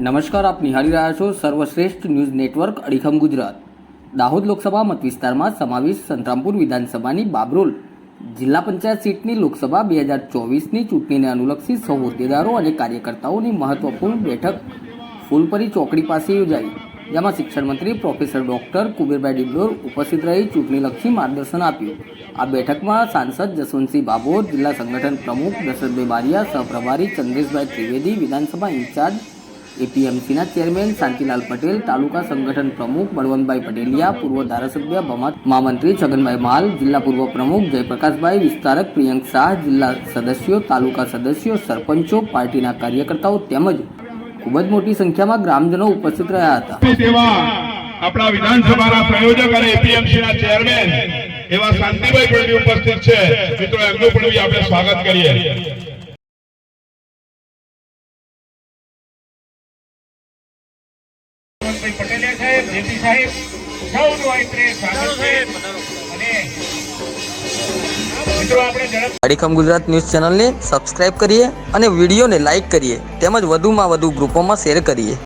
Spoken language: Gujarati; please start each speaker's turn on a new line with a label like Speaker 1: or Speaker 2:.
Speaker 1: નમસ્કાર, આપ નિહાળી રહ્યા છો સર્વશ્રેષ્ઠ ન્યૂઝ નેટવર્ક અડીખમ ગુજરાત. દાહોદ લોકસભા મત વિસ્તારમાં સમાવિષ્ટ સંતરામપુર વિધાનસભાની બાબરોલ જિલ્લા પંચાયત સીટની લોકસભા બે હજાર ચોવીસની ચૂંટણીને અનુલક્ષી સૌ હોદ્દેદારો અને કાર્યકર્તાઓની મહત્વપૂર્ણ બેઠક ફૂલપરી ચોકડી પાસે યોજાઈ. જેમાં શિક્ષણ મંત્રી પ્રોફેસર ડોક્ટર કુબેરભાઈ ડિબ્લોર ઉપસ્થિત રહી ચૂંટણીલક્ષી માર્ગદર્શન આપ્યું. આ બેઠકમાં સાંસદ જસવંતસિંહ બાબોર જિલ્લા સંગઠન પ્રમુખ દશરથભાઈ બારિયા, સહપ્રભારી ચંદ્રેશભાઈ ત્રિવેદી, વિધાનસભા ઇન્ચાર્જ એપીએમસીના ચેરમેન શાંતિલાલ પટેલ, તાલુકા સંગઠન પ્રમુખ બળવંતભાઈ પટેલિયા, પૂર્વ ધારાસભ્ય મહામંત્રી છગનભાઈ માલ જિલ્લા પૂર્વ પ્રમુખ જયપ્રકાશભાઈ વિસ્તારક, પ્રિયંક શાહ, જિલ્લા સદસ્યો, તાલુકા સદસ્યો, સરપંચો, પાર્ટીના કાર્યકર્તાઓ તેમજ ખૂબ જ મોટી સંખ્યામાં ગ્રામજનો ઉપસ્થિત રહ્યા હતા.
Speaker 2: આપણા વિધાનસભાના પ્રયોજક અને એપીએમસી ના ચેરમેન એવા શાંતિભાઈ પણ ઉપસ્થિત છે. મિત્રો, એમનું પણ આપણે સ્વાગત કરીએ.
Speaker 3: ભાઈ પટેલિયા સાહેબ જેપી સાહેબ સૌનું આઈત્રે સ્વાગત છે. અને મિત્રો આપણે ઝડપ
Speaker 1: અડીખમ ગુજરાત ન્યૂઝ ચેનલને સબસ્ક્રાઇબ કરીએ અને વિડીયોને લાઇક કરીએ. તેમજ વધુમાં વધુ ગ્રુપોમાં શેર કરીએ.